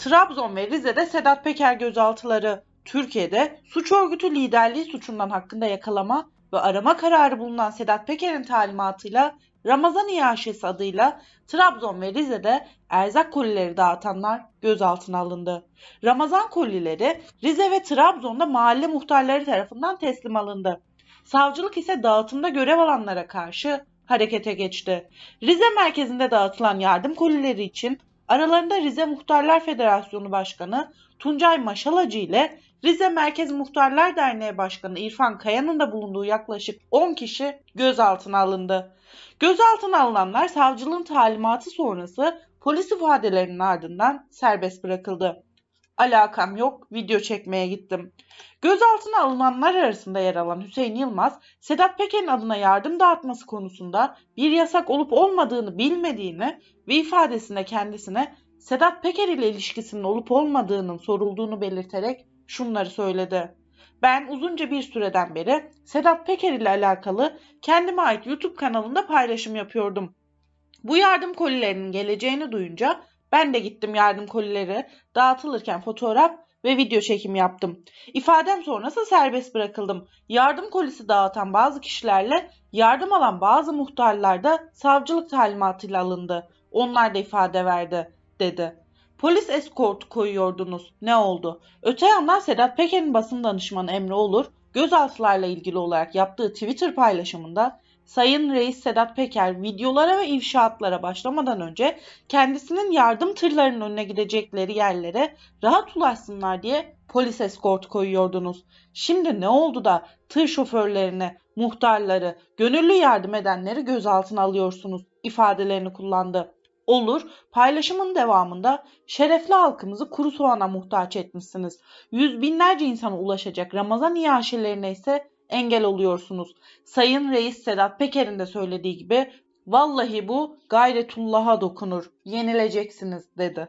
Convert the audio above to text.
Trabzon ve Rize'de Sedat Peker gözaltıları. Türkiye'de suç örgütü liderliği suçundan hakkında yakalama ve arama kararı bulunan Sedat Peker'in talimatıyla Ramazan İyaşesi adıyla Trabzon ve Rize'de erzak kolileri dağıtanlar gözaltına alındı. Ramazan kolileri Rize ve Trabzon'da mahalle muhtarları tarafından teslim alındı. Savcılık ise dağıtımda görev alanlara karşı harekete geçti. Rize merkezinde dağıtılan yardım kolileri için aralarında Rize Muhtarlar Federasyonu Başkanı Tuncay Maşalacı ile Rize Merkez Muhtarlar Derneği Başkanı İrfan Kaya'nın da bulunduğu yaklaşık 10 kişi gözaltına alındı. Gözaltına alınanlar savcılığın talimatı sonrası polis ifadelerinin ardından serbest bırakıldı. Alakam yok, video çekmeye gittim. Gözaltına alınanlar arasında yer alan Hüseyin Yılmaz, Sedat Peker'in adına yardım dağıtması konusunda bir yasak olup olmadığını bilmediğini ve ifadesinde kendisine Sedat Peker ile ilişkisinin olup olmadığının sorulduğunu belirterek şunları söyledi. Ben uzunca bir süreden beri Sedat Peker ile alakalı kendime ait YouTube kanalında paylaşım yapıyordum. Bu yardım kolilerinin geleceğini duyunca ben de gittim yardım kolileri dağıtılırken fotoğraf ve video çekim yaptım. İfadem sonrası serbest bırakıldım. Yardım kolisi dağıtan bazı kişilerle yardım alan bazı muhtarlar da savcılık talimatıyla alındı. Onlar da ifade verdi, dedi. Polis eskortu koyuyordunuz. Ne oldu? Öte yandan Sedat Peker'in basın danışmanı Emre Olur, gözaltılarla ilgili olarak yaptığı Twitter paylaşımında Sayın Reis Sedat Peker videolara ve ifşaatlara başlamadan önce kendisinin yardım tırlarının önüne gidecekleri yerlere rahat ulaşsınlar diye polis eskortu koyuyordunuz. Şimdi ne oldu da tır şoförlerini, muhtarları, gönüllü yardım edenleri gözaltına alıyorsunuz ifadelerini kullandı. Olur, paylaşımın devamında şerefli halkımızı kuru soğana muhtaç etmişsiniz. Yüz binlerce insana ulaşacak Ramazan iaşelerine ise engel oluyorsunuz. Sayın Reis Sedat Peker'in de söylediği gibi vallahi bu gayretullah'a dokunur, yenileceksiniz dedi.